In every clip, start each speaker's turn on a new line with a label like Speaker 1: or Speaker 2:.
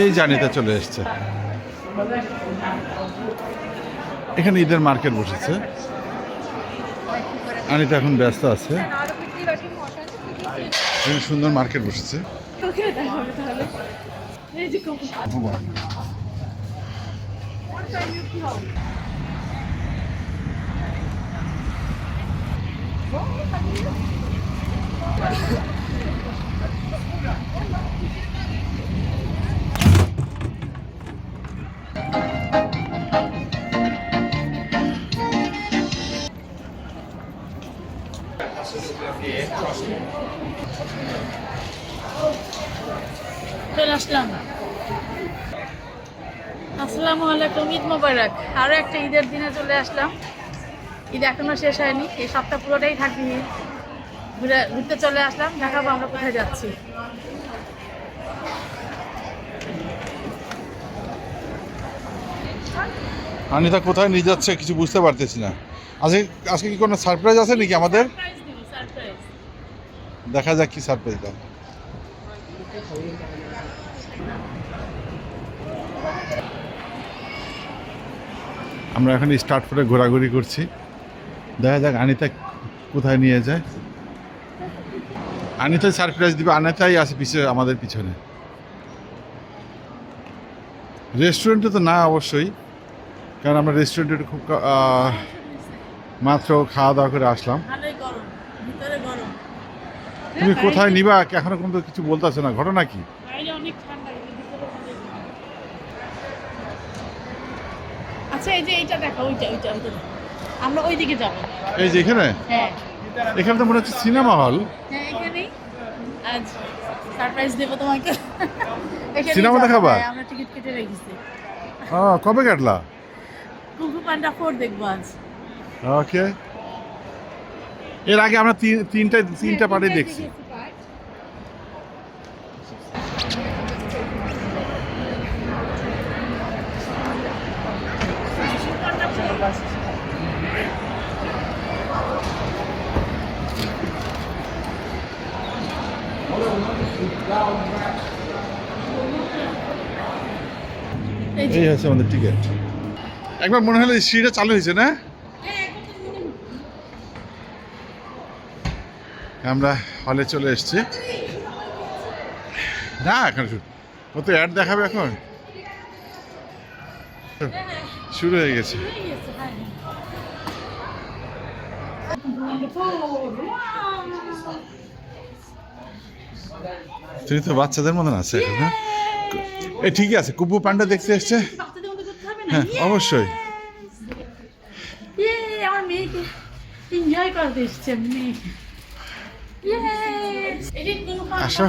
Speaker 1: এই জানিতে চলে এসছে। এখানে ঈদের মার্কেট বসেছে। আনিতা এখন ব্যস্ত আছে। সুন্দর মার্কেট বসেছে।
Speaker 2: চলে আসলাম। আসসালামু আলাইকুম, ঈদ মোবারক। আরও একটা ঈদের দিনে চলে আসলাম। ঈদ এখনও শেষ হয়নি, এই সপ্তাহ পুরোটাই থাকবে। ঘুরে ঘুরতে চলে আসলাম দেখাবো আমরা কোথায় যাচ্ছি।
Speaker 1: আনিতা কোথায় নিয়ে যাচ্ছে কিছু বুঝতে পারতেছি না। আজকে আজকে কি কোনো সারপ্রাইজ আছে নাকি আমাদের? দেখা যাক কি সারপ্রাইজ দাও আমরা এখন স্টার্ট করে ঘোরাঘুরি করছি। দেখা যাক আনিতা কোথায় নিয়ে যায়। আনিতাই সারপ্রাইজ দিবে আনিতাই আছে পিছনে আমাদের পিছনে। রেস্টুরেন্টে তো না অবশ্যই কারণ আমরা রেস্টুরেন্টে খুব মাত্র খাওয়া দাওয়া করে আসলাম। তুমি কোথায় নিবা? এখনও কিন্তু কিছু বলতেছো না ঘটনা কি।
Speaker 2: আচ্ছা এই যে এইটা দেখো ওইটা ওইটা। আমরা ওইদিকে যাব।
Speaker 1: এই যে এখানে?
Speaker 2: হ্যাঁ।
Speaker 1: এখানে তো মনে হচ্ছে সিনেমা হল।
Speaker 2: হ্যাঁ এখানেই। আজ সারপ্রাইজ দেবো তোমাকে।
Speaker 1: সিনেমা। দেখাবা?
Speaker 2: হ্যাঁ, আমরা টিকিট কেটে রেখেছি।
Speaker 1: ও কবে কাটলা?
Speaker 2: কুকু পান্ডা ফোর দেখব আজ।
Speaker 1: ওকে। এর আগে আমরা তিন- তিনটা তিনটা পার্টি দেখছি।
Speaker 2: এই
Speaker 1: হচ্ছে আমাদের টিকিট একবার মনে হলো এই সিঁড়িটা চালু হয়েছে না? আমরা হলে চলে এসেছি। না এখন ও তো অ্যাড দেখাবে এখন? শুরু হয়ে গেছে। তুমি তো বাচ্চাদের মতন আছে এখন হ্যাঁ? এই ঠিকই আছে কুপু পান্ডা দেখতে এসছে। হ্যাঁ অবশ্যই।
Speaker 2: ইয়ে আমার মেয়েকে এনজয় করতে এসছে মেয়েকে Yes! এটা কোনো
Speaker 1: আসো।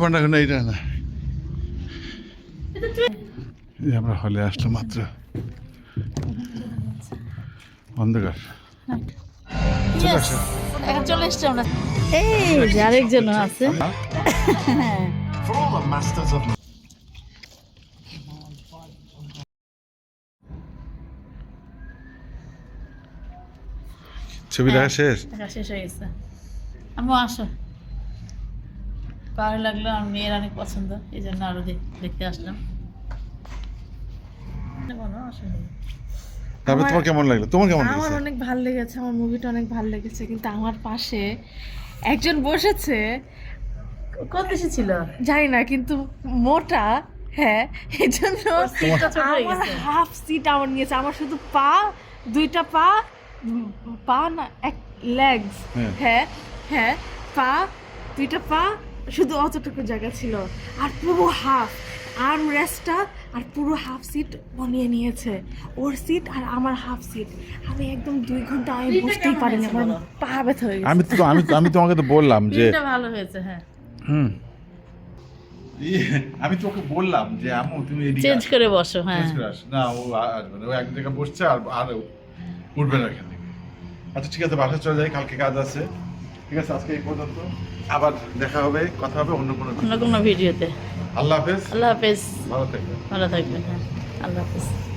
Speaker 2: পান্ডা
Speaker 1: এখন এইটা না। আমরা হলে আসলো মাত্র। অন্ধকার। চলে
Speaker 2: Yes! এখন চলে এসছে আমরা। এই আরেকজন আছে। হ্যাঁ
Speaker 1: ছবি দেখা শেষ?
Speaker 2: হয়ে গেছে। আম্মু আসো। ভালো লাগল আমার মেয়ের অনেক পছন্দ এই জন্য আরও দেখ- দেখতে আসলাম। কোনো অসুবিধা।
Speaker 1: তারপর তোমার কেমন লাগল? তোমার কেমন
Speaker 3: আমার অনেক ভালো লেগেছে আমার মুভিটা অনেক ভালো লেগেছে কিন্তু আমার পাশে একজন বসেছে।
Speaker 2: কোন দেশে ছিল?
Speaker 3: জানি না কিন্তু মোটা হ্যাঁ এই জন্য আমার হাফ সিট আমার নিয়েছে আমার শুধু পা দুইটা পা পা না এক লেগস
Speaker 1: হ্যাঁ।
Speaker 3: হ্যাঁ হ্যাঁ পা দুইটা পা শুধু অতটুকু জায়গা ছিল। আর পুরো হাফ আর্ম রেস্টটা আর পুরো হাফ সিট বানিয়ে নিয়েছে। ওর সিট আর আমার হাফ সিট আমি একদম দুই ঘণ্টা আমি
Speaker 2: বসতেই
Speaker 3: পারিনি আমার পা ব্যথা হয়ে গেছে।
Speaker 1: আমি তো আমি আমি তোমাকে তো বললাম যে
Speaker 2: ভালো হয়েছে হ্যাঁ।
Speaker 1: হুম। ইয়ে, আমি তোকে বললাম যে আমু তুমি এদিকে
Speaker 2: চেঞ্জ করে বসো হ্যাঁ।
Speaker 1: Change করে আসো। না ও আসবে না। ও এক জায়গায় বসছে আর আর উঠবে না এখান থেকে। আচ্ছা ঠিক আছে বাসায় চলে যাই কালকে কাজ আছে। ঠিক আছে আজকে এই পর্যন্ত। আবার দেখা হবে কথা হবে অন্য কোনো
Speaker 2: অন্য কোনো ভিডিওতে।
Speaker 1: আল্লাহ হাফেজ।
Speaker 2: আল্লাহ হাফেজ।
Speaker 1: ভালো থাকবেন।
Speaker 2: ভালো থাকবেন হ্যাঁ। আল্লাহ হাফেজ।